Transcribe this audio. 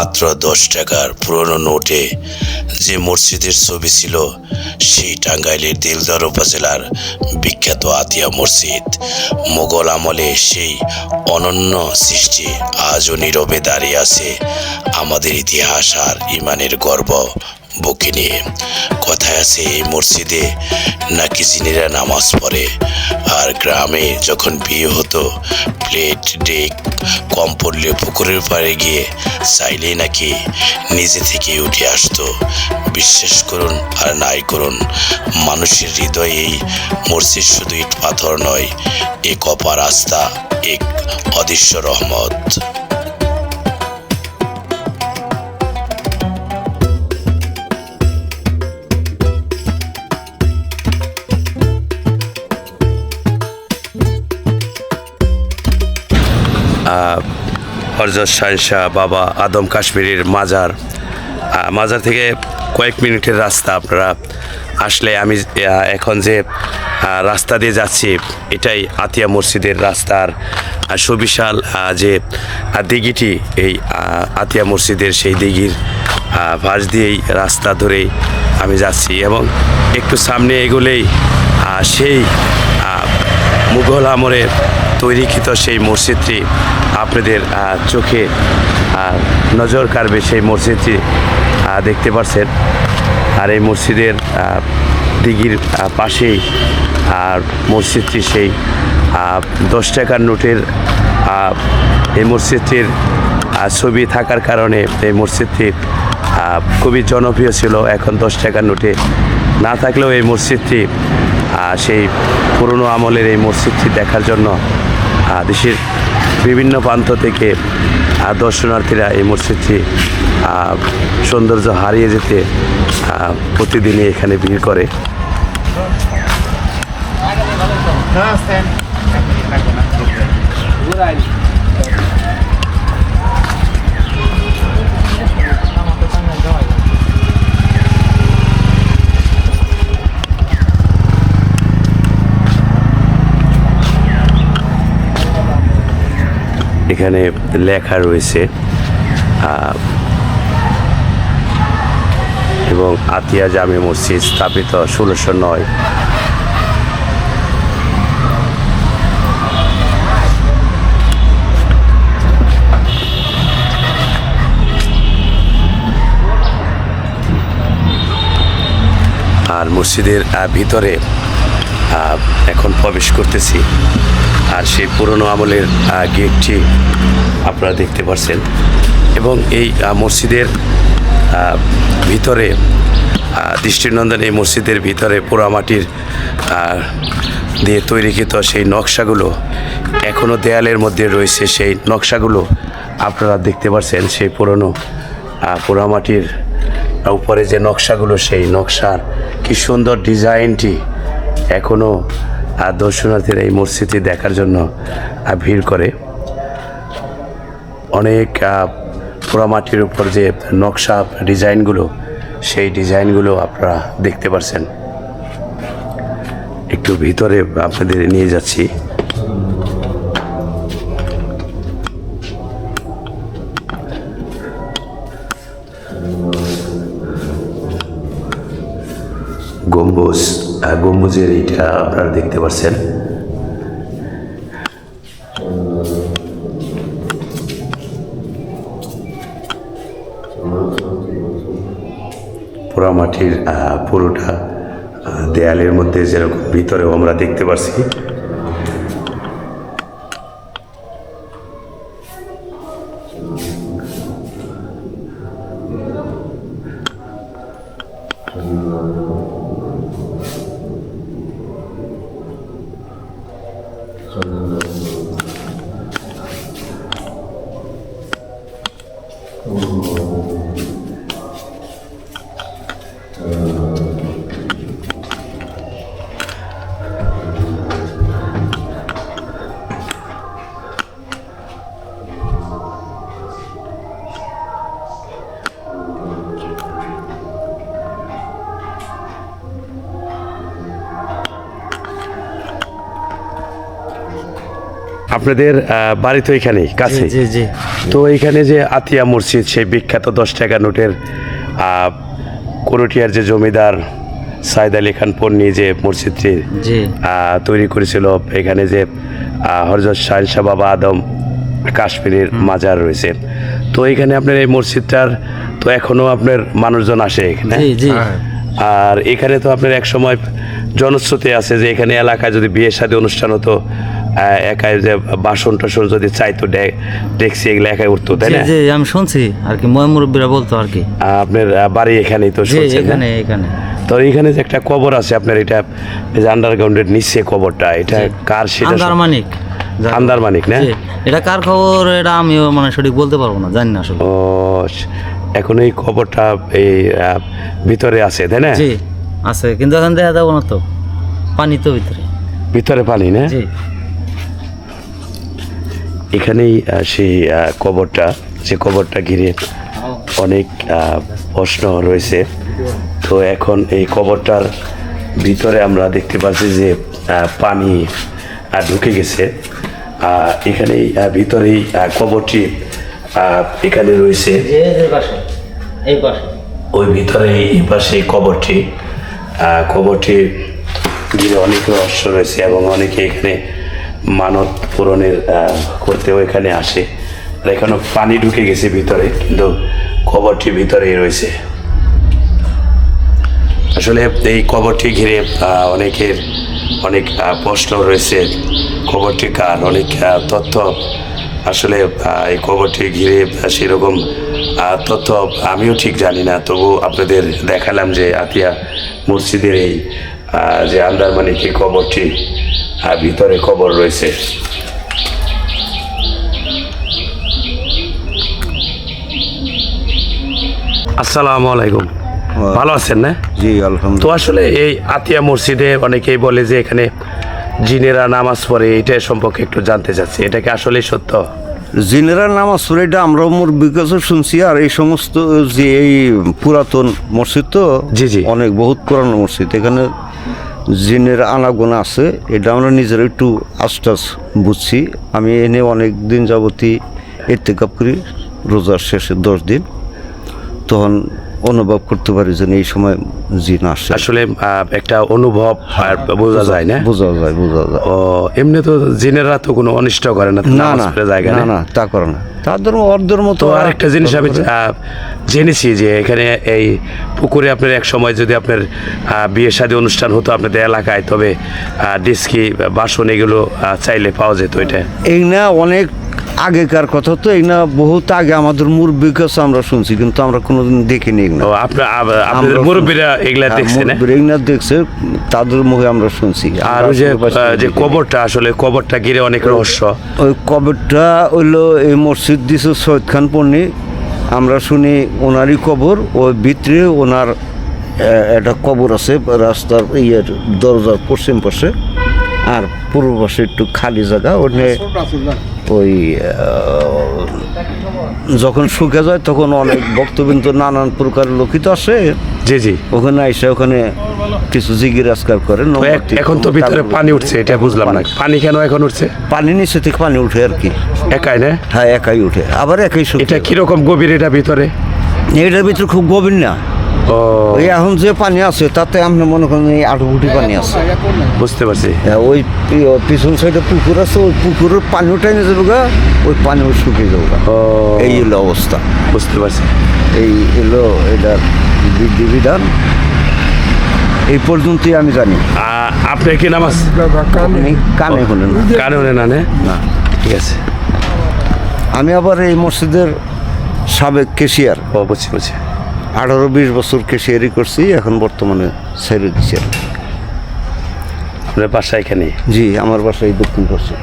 মাত্র দশ টাকার পুরনো নোটে যে মসজিদের ছবি ছিল, সেই টাঙ্গাইলের দিলদার উপজেলার বিখ্যাত আতিয়া মসজিদ। মোগল আমলে সেই অনন্য সৃষ্টি আজও নীরবে দাঁড়িয়ে আছে। আমাদের ইতিহাস আর ইমানের গর্ব বুকে নিয়ে। কথায় আছে এই মসজিদে নাকি জিনেরা নামাজ পড়ে। আর গ্রামে যখন বিয়ে হতো, প্লেট, ডেক, কম পড়লে পুকুরের পাড়ে গিয়ে চাইলেই নাকি নিজে থেকে উঠে আসতো। বিশ্বাস করুন আর নাই করুন, মানুষের হৃদয়ে এই মসজিদ শুধু ইট পাথর নয়, এক অপার আস্থা, এক অদৃশ্য রহমত। হরজত শাহ বাবা আদম কাশ্মীরের মাজার। মাজার থেকে কয়েক মিনিটের রাস্তা আপনারা আসলে আমি এখন যে রাস্তা দিয়ে যাচ্ছি, এটাই আতিয়া মসজিদের রাস্তার সুবিশাল যে দিঘিটি, এই আতিয়া মসজিদের সেই দিঘির পাশ দিয়েই রাস্তা ধরেই আমি যাচ্ছি এবং একটু সামনে এগোলেই সেই মুঘল আমলের তৈরিকৃত সেই মসজিদটি আপনাদের চোখে নজর কাড়বে সেই মসজিদটি দেখতে পাচ্ছেন আর এই মসজিদের দিঘির পাশেই, আর মসজিদটি সেই দশ টাকার নোটের এই মসজিদটির ছবি থাকার কারণে এই মসজিদটি খুবই জনপ্রিয় ছিল। এখন দশ টাকার নোটে না থাকলেও এই মসজিদটি সেই পুরনো আমলের এই মসজিদটি দেখার জন্য দেশের বিভিন্ন প্রান্ত থেকে দর্শনার্থীরা এই মসজিদটি সৌন্দর্য হারিয়ে যেতে প্রতিদিনই এখানে ভিড় করে। এখানে লেখা রয়েছে এবং আতিয়া জামে মসজিদ স্থাপিত ষোলোশো নয়। আর মসজিদের ভিতরে এখন প্রবেশ করতেছি। আর সেই পুরনো আমলের গেটটি আপনারা দেখতে পাচ্ছেন এবং এই মসজিদের ভিতরে দৃষ্টিনন্দন এই মসজিদের ভিতরে পোড়ামাটির দিয়ে তৈরিকৃত সেই নকশাগুলো এখনও দেয়ালের মধ্যে রয়েছে। সেই নকশাগুলো আপনারা দেখতে পাচ্ছেন সেই পুরনো পোড়ামাটির উপরে যে নকশাগুলো, সেই নকশার কি সুন্দর ডিজাইনটি এখনও দর্শনার্থীরা এই মসজিদটি দেখার জন্য ভিড় করে। অনেক পোড়ামাটির উপর যে নকশা ডিজাইনগুলো, সেই ডিজাইনগুলো আপনারা দেখতে পারছেন। একটু ভিতরে আপনাদের নিয়ে যাচ্ছি। গম্বুজ গম্বুজের এইটা আপনারা দেখতে পাচ্ছেন পোড়ামাটির পুরোটা দেয়ালের মধ্যে যেরকম ভিতরেও আমরা দেখতে পাচ্ছি আপনাদের আহ, বাড়ি তো এখানেই কাছে জি জি। তো এখানে যে আতিয়া মসজিদ সেই বিখ্যাত দশ টাকা নোটের আহ, করটিয়ার যে জমিদার সাইদ আলী খান পন্নি যে মসজিদটি আহ, তৈরি করেছিল এখানে যে হরজত শাহ বাবা আদম কাশ্মীরের মাজার রয়েছে। তো এখানে আপনার এই মসজিদটার তো এখনও আপনার মানুষজন আসে এখানে। জি জি। আর এখানে তো আপনার এক সময় জনশ্রুতি আছে যে এখানে এলাকায় যদি বিয়ে শাদী অনুষ্ঠান হতো একাই যে বাসন টাসন যদি চাইতো ডেক্সি এগুলো একাই উঠতো তাই না? আমি শুনছি আর কি ময় মুরব্বীরা বলতো আর কি। আপনার বাড়ি এখানেই তো? এখানে এখানে। তো এখানে যে একটা কবর আছে আপনার এটা যে আন্ডারগ্রাউন্ডের নিচে কবরটা এটা কার সেটা আন্দার মানিক যাক। আন্দার মানিক না এটা কার খবর এটা আমিও মানে সঠিক বলতে পারব না জানি না আসলে। ও এখন এই কবরটা এই ভিতরে আছে তাই না? জি আছে কিন্তু এখন দেখা যাব না তো পানি তো ভিতরে। ভিতরে পানি না? জি। এখানেই সেই কবরটা যে কবরটা ঘিরে অনেক প্রশ্ন রয়েছে। তো এখন এই কবরটার ভিতরে আমরা দেখতে পাচ্ছি যে পানি ঢুকে গেছে। এখানেই ভিতরেই কবরটি এখানে রয়েছে। ওই ভিতরে এই পাশে কবরটি। কবরটি ঘিরে অনেক রহস্য রয়েছে এবং অনেকে এখানে মানত পূরণের করতেও এখানে আসে। আর এখানে পানি ঢুকে গেছে ভিতরে, কিন্তু কবরটি ভিতরেই রয়েছে। আসলে এই কবরটি ঘিরে অনেকের অনেক প্রশ্ন রয়েছে, কবরটি কার? অনেক তথ্য আসলে এই কবরটি ঘিরে সেরকম তথ্য আমিও ঠিক জানি না। তবু আপনাদের দেখালাম যে আতিয়া মসজিদের এই যে আন্দারমানিক এই কবরটি আহ, ভিতরে কবর রয়েছে। আসসালামু আলাইকুম। ভালো আছেন না? জি আলহামদুলিল্লাহ। তো আসলে এই আতিয়া মসজিদে অনেকেই বলে যে এখানে জিনেরা নামাজ পড়ে এটা সম্পর্কে একটু জানতে চাচ্ছি। এটা কি আসলে সত্য? জিনেরা নামাজ পড়ে এটা আমরাও মোর বিকাশে শুনছি আর এই সমস্ত যে এই পুরাতন মসজিদ তো জি, জি। অনেক বহুত পুরানো মসজিদ। এখানে জিনের আনাগোনা আছে, এটা আমরা নিজের একটু আস্তাস বুঝছি। আমি এনে অনেক দিন যাবতী এতেকাপ করি, রোজার শেষে দশ দিন। তখন অনুভব করতে পারি যে এই সময় জিন আসে। আসলে একটা অনুভব আর বোঝা যায় না? বোঝা যায় বোঝা যায়। ও এমনি তো জিনেরা তো কোনো অনিষ্ট করে না না না জায়গা না না তা করে না। তাদের অর্ধের মতো তো আরেকটা জিনিস আমি জেনেছি যে এখানে এই পুকুরে আপনার এক সময় যদি আপনার বিয়ে শাদী অনুষ্ঠান হতো আপনাদের এলাকায় তবে ডিস্কি বাসন এগুলো চাইলে পাওয়া যেত এটা। এই না অনেক আগেকার কথা তো এই না বহুত আগে আমাদের মুরব্বীর কাছে আমরা শুনছি কিন্তু আমরা কোনোদিন দেখিনি আপনার মুরব্বীরা এগুলা হ্যাঁ, দেখছে না? দেখছে তাদের মুখে আমরা শুনছি। আর ওই যে কবরটা আসলে কবরটা ঘিরে অনেক রহস্য। ওই কবরটা হইল এই মসজিদ দিছে সৈয়দ খান পন্নী। আমরা শুনি ওনারই কবর ওই ভিতরে ওনার একটা কবর আছে রাস্তার ইয়ের দরজার পশ্চিম পাশে। আর পূর্ব পাশে একটু খালি জায়গা ওখানে ওই যখন শুকে যায় তখন অনেক ভক্তবৃন্দ নানান প্রকার লোকিত আসে। জি জি। ওখানে আইসে ওখানে কিছু জিগির আজকার করে তো এখন তো ভিতরে পানি উঠছে এটা বুঝলাম না। পানি। কেন এখন উঠছে? পানি নিচে থেকে পানি উঠে আর কি। একাই না? হ্যাঁ একাই উঠে। আবার একাই এটা কীরকম গভীর এটা ভিতরে? এটার ভিতরে খুব গভীর না। এখন যে পানি আছে তাতে আপনি মনে করেন এই আটু ফুটি পানি আছে। বুঝতে পারছি। হ্যাঁ, ওই পিছন সাইডে পুকুর আছে ওই পুকুরের পানি উঠে নিয়ে যাবে গা, ওই পানিও শুকিয়ে যাবে এই হলো অবস্থা। বুঝতে পারছি। এই হলো এটার বিধি বিধান। এই পর্যন্তই আমি জানি। আপনি কি নামাজ? কানে হলেন না। কানে হলে না? না। ঠিক আছে। আমি আবার এই মসজিদের সাবেক কেশিয়ার। ও বুঝছি বুঝছি। আঠারো বিশ বছর শেয়ারি করছি এখন বর্তমানে ছেড়ে দিচ্ছি আর আপনার বাসা এখানে? জি আমার বাসা এই দক্ষিণ পাশে।